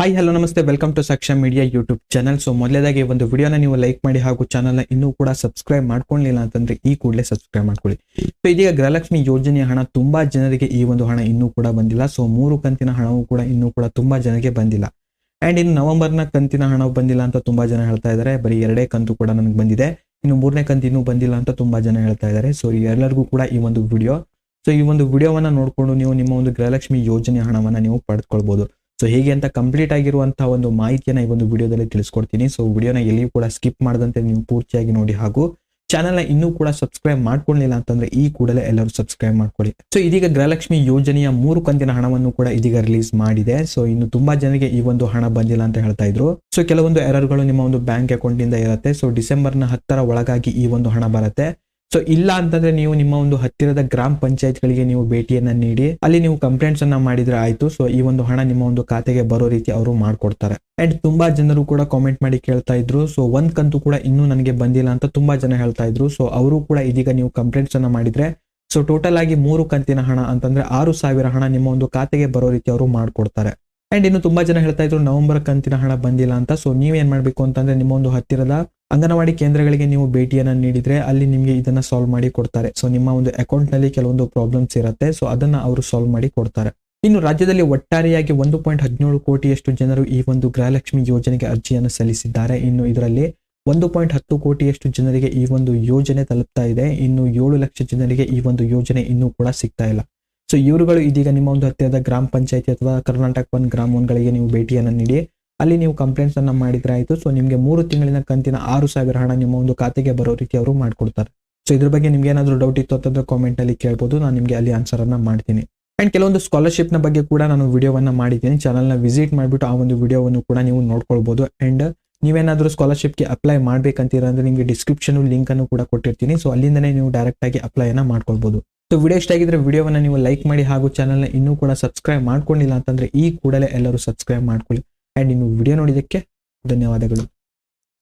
Hi hello ನಮಸ್ತೆ. Welcome to Saksham media YouTube channel so ಮೊದಲೇದಾಗಿ ಒಂದು ವಿಡಿಯೋನ ನೀವು ಲೈಕ್ ಮಾಡಿ ಹಾಗೂ ಚಾನಲ್ನ ಇನ್ನೂ ಕೂಡ ಸಬ್ಸ್ಕ್ರೈಬ್ ಮಾಡ್ಕೊಳ್ಳಿಲ್ಲ ಅಂತಂದ್ರೆ ಈ ಕೂಡಲೇ ಸಬ್ಸ್ಕ್ರೈಬ್ ಮಾಡ್ಕೊಳ್ಳಿ. ಸೊ ಇದೀಗ ಗೃಹಲಕ್ಷ್ಮಿ ಯೋಜನೆಯ ಹಣ ತುಂಬಾ ಜನರಿಗೆ ಈ ಒಂದು ಹಣ ಇನ್ನೂ ಕೂಡ ಬಂದಿಲ್ಲ. ಸೊ ಮೂರು ಕಂತಿನ ಹಣವೂ ಕೂಡ ಇನ್ನೂ ಕೂಡ ತುಂಬಾ ಜನರಿಗೆ ಬಂದಿಲ್ಲ. ಅಂಡ್ ಇನ್ನು ನವೆಂಬರ್ನ ಕಂತಿನ ಹಣ ಬಂದಿಲ್ಲ ಅಂತ ತುಂಬಾ ಜನ ಹೇಳ್ತಾ ಇದ್ದಾರೆ. ಬರೀ ಎರಡೇ ಕಂತು ಕೂಡ ನನಗೆ ಬಂದಿದೆ. ಇನ್ನು ಮೂರನೇ ಕಂತು ಇನ್ನೂ ಬಂದಿಲ್ಲ ಅಂತ ತುಂಬಾ ಜನ ಹೇಳ್ತಾ ಇದ್ದಾರೆ. ಸೊ ಎಲ್ಲರಿಗೂ ಕೂಡ ಈ ಒಂದು ವಿಡಿಯೋ ಸೊ ಈ ಒಂದು ವಿಡಿಯೋವನ್ನ ನೋಡ್ಕೊಂಡು ನೀವು ನಿಮ್ಮ ಒಂದು ಗೃಹಲಕ್ಷ್ಮಿ ಯೋಜನೆ ಹಣವನ್ನ ನೀವು ಪಡೆದುಕೊಳ್ಬಹುದು ಸೊ ಹೇಗೆ ಅಂತ ಕಂಪ್ಲೀಟ್ ಆಗಿರುವಂತಹ ಒಂದು ಮಾಹಿತಿಯನ್ನ ಈ ಒಂದು ವಿಡಿಯೋದಲ್ಲಿ ತಿಳಿಸ್ಕೊಡ್ತೀನಿ. ಸೊ ವಿಡಿಯೋನ ಎಲ್ಲಿಯೂ ಕೂಡ ಸ್ಕಿಪ್ ಮಾಡದಂತೆ ನೀವು ಪೂರ್ತಿಯಾಗಿ ನೋಡಿ ಹಾಗೂ ಚಾನಲ್ನ ಇನ್ನೂ ಕೂಡ ಸಬ್ಸ್ಕ್ರೈಬ್ ಮಾಡ್ಕೊಳ್ಳಿಲ್ಲ ಅಂತಂದ್ರೆ ಈ ಕೂಡಲೇ ಎಲ್ಲರೂ ಸಬ್ಸ್ಕ್ರೈಬ್ ಮಾಡ್ಕೊಳ್ಳಿ. ಸೊ ಇದೀಗ ಗೃಹಲಕ್ಷ್ಮಿ ಯೋಜನೆಯ ಮೂರು ಕಂತಿನ ಹಣವನ್ನು ಕೂಡ ಇದೀಗ ರಿಲೀಸ್ ಮಾಡಿದೆ. ಸೊ ಇನ್ನು ತುಂಬಾ ಜನರಿಗೆ ಈ ಒಂದು ಹಣ ಬಂದಿಲ್ಲ ಅಂತ ಹೇಳ್ತಾ ಇದ್ರು. ಸೊ ಕೆಲವೊಂದು ಎರರ್ಗಳು ನಿಮ್ಮ ಒಂದು ಬ್ಯಾಂಕ್ ಅಕೌಂಟ್ ಇಂದ ಇರುತ್ತೆ. ಸೊ ಡಿಸೆಂಬರ್ನ ಹತ್ತರ ಒಳಗಾಗಿ ಈ ಒಂದು ಹಣ ಬರುತ್ತೆ. ಸೊ ಇಲ್ಲ ಅಂತಂದ್ರೆ ನೀವು ನಿಮ್ಮ ಒಂದು ಹತ್ತಿರದ ಗ್ರಾಮ ಪಂಚಾಯತ್ಗಳಿಗೆ ನೀವು ಭೇಟಿಯನ್ನ ನೀಡಿ, ಅಲ್ಲಿ ನೀವು ಕಂಪ್ಲೇಂಟ್ಸ್ ಅನ್ನ ಮಾಡಿದ್ರೆ ಆಯ್ತು. ಸೊ ಈ ಒಂದು ಹಣ ನಿಮ್ಮ ಒಂದು ಖಾತೆಗೆ ಬರೋ ರೀತಿ ಅವರು ಮಾಡ್ಕೊಡ್ತಾರೆ. ಅಂಡ್ ತುಂಬಾ ಜನರು ಕೂಡ ಕಾಮೆಂಟ್ ಮಾಡಿ ಕೇಳ್ತಾ ಇದ್ರು. ಸೊ ಒಂದ್ ಕಂತು ಕೂಡ ಇನ್ನೂ ನನಗೆ ಬಂದಿಲ್ಲ ಅಂತ ತುಂಬಾ ಜನ ಹೇಳ್ತಾ ಇದ್ರು. ಸೊ ಅವರು ಕೂಡ ಇದೀಗ ನೀವು ಕಂಪ್ಲೇಂಟ್ಸ್ ಅನ್ನ ಮಾಡಿದ್ರೆ ಸೊ ಟೋಟಲ್ ಆಗಿ ಮೂರು ಕಂತಿನ ಹಣ ಅಂತಂದ್ರೆ ಆರು ಸಾವಿರ ಹಣ ನಿಮ್ಮ ಒಂದು ಖಾತೆಗೆ ಬರೋ ರೀತಿ ಅವರು ಮಾಡ್ಕೊಡ್ತಾರೆ. ಅಂಡ್ ಇನ್ನು ತುಂಬಾ ಜನ ಹೇಳ್ತಾ ಇದ್ರು, ನವೆಂಬರ್ ಕಂತಿನ ಹಣ ಬಂದಿಲ್ಲ ಅಂತ. ಸೊ ನೀವೇನ್ ಮಾಡ್ಬೇಕು ಅಂತಂದ್ರೆ ನಿಮ್ಮ ಒಂದು ಹತ್ತಿರದ ಅಂಗನವಾಡಿ ಕೇಂದ್ರಗಳಿಗೆ ನೀವು ಭೇಟಿಯನ್ನು ನೀಡಿದರೆ ಅಲ್ಲಿ ನಿಮಗೆ ಇದನ್ನು ಸಾಲ್ವ್ ಮಾಡಿ ಕೊಡ್ತಾರೆ. ಸೊ ನಿಮ್ಮ ಒಂದು ಅಕೌಂಟ್ನಲ್ಲಿ ಕೆಲವೊಂದು ಪ್ರಾಬ್ಲಮ್ಸ್ ಇರುತ್ತೆ. ಸೊ ಅದನ್ನು ಅವರು ಸಾಲ್ವ್ ಮಾಡಿ ಕೊಡ್ತಾರೆ. ಇನ್ನು ರಾಜ್ಯದಲ್ಲಿ ಒಟ್ಟಾರೆಯಾಗಿ ಒಂದು ಪಾಯಿಂಟ್ ಹದಿನೇಳು ಕೋಟಿಯಷ್ಟು ಜನರು ಈ ಒಂದು ಗೃಹಲಕ್ಷ್ಮಿ ಯೋಜನೆಗೆ ಅರ್ಜಿಯನ್ನು ಸಲ್ಲಿಸಿದ್ದಾರೆ. ಇನ್ನು ಇದರಲ್ಲಿ ಒಂದು ಪಾಯಿಂಟ್ ಹತ್ತು ಕೋಟಿಯಷ್ಟು ಜನರಿಗೆ ಈ ಒಂದು ಯೋಜನೆ ತಲುಪ್ತಾ ಇದೆ. ಇನ್ನು ಏಳು ಲಕ್ಷ ಜನರಿಗೆ ಈ ಒಂದು ಯೋಜನೆ ಇನ್ನೂ ಕೂಡ ಸಿಗ್ತಾ ಇಲ್ಲ. ಸೊ ಇವರುಗಳು ಇದೀಗ ನಿಮ್ಮ ಒಂದು ಹತ್ತಿರದ ಗ್ರಾಮ ಪಂಚಾಯತಿ ಅಥವಾ ಕರ್ನಾಟಕ ಒನ್ ಗ್ರಾಮ ಒನ್ಗಳಿಗೆ ನೀವು ಭೇಟಿಯನ್ನು ನೀಡಿ ಅಲ್ಲಿ ನೀವು ಕಂಪ್ಲೇಂಟ್ಸ್ ಅನ್ನ ಮಾಡಿದ್ರೆ ಆಯ್ತು. ಸೊ ನಿಮಗೆ ಮೂರು ತಿಂಗಳಿನ ಕಂತಿನ ಆರು ಸಾವಿರ ಹಣ ನಿಮ್ಮ ಒಂದು ಖಾತೆಗೆ ಬರೋ ರೀತಿ ಅವರು ಮಾಡಿಕೊಡ್ತಾರೆ. ಸೊ ಇದ್ರ ಬಗ್ಗೆ ನಿಮ್ಗೆ ಏನಾದರೂ ಡೌಟ್ ಇತ್ತು ಅಂತಂದ್ರೆ ಕಾಮೆಂಟ್ ಅಲ್ಲಿ ಕೇಳ್ಬೋದು. ನಾನು ನಿಮಗೆ ಅಲ್ಲಿ ಆನ್ಸರ್ ಅನ್ನ ಮಾಡ್ತೀನಿ. ಅಂಡ್ ಕೆಲವೊಂದು ಸ್ಕಾಲರ್ಶಿಪ್ನ ಬಗ್ಗೆ ಕೂಡ ನಾನು ವಿಡಿಯೋವನ್ನ ಮಾಡಿದ್ದೀನಿ. ಚಾನಲ್ನ ವಿಸಿಟ್ ಮಾಡಿಬಿಟ್ಟು ಆ ಒಂದು ವಿಡಿಯೋವನ್ನು ಕೂಡ ನೀವು ನೋಡ್ಕೊಳ್ಬಹುದು ಅಂಡ್ ನೀವೇನಾದರೂ ಸ್ಕಾಲರ್ಶಿಪ್ಗೆ ಅಪ್ಲೈ ಮಾಡ್ಬೇಕಂತೀರ ಅಂದ್ರೆ ನಿಮಗೆ ಡಿಸ್ಕ್ರಿಪ್ಷನ್ ಲಿಂಕ್ ಅನ್ನು ಕೂಡ ಕೊಟ್ಟಿರ್ತೀನಿ. ಸೊ ಅಲ್ಲಿಂದನೇ ನೀವು ಡೈರೆಕ್ಟ್ ಆಗಿ ಅಪ್ಲೈನ ಮಾಡ್ಕೊಳ್ಬಹುದು ಸೊ ವಿಡಿಯೋ ಇಷ್ಟ ಆಗಿದ್ರೆ ವಿಡಿಯೋವನ್ನ ನೀವು ಲೈಕ್ ಮಾಡಿ ಹಾಗೂ ಚಾನಲ್ನ ಇನ್ನೂ ಕೂಡ ಸಬ್ಸ್ಕ್ರೈಬ್ ಮಾಡ್ಕೊಂಡಿಲ್ಲ ಅಂತಂದ್ರೆ ಈ ಕೂಡಲೇ ಎಲ್ಲರೂ ಸಬ್ಸ್ಕ್ರೈಬ್ ಮಾಡ್ಕೊಳ್ಳಿ. ಅಂಡ್ ಇನ್ನು ವಿಡಿಯೋ ನೋಡಿದ್ದಕ್ಕೆ ಧನ್ಯವಾದಗಳು.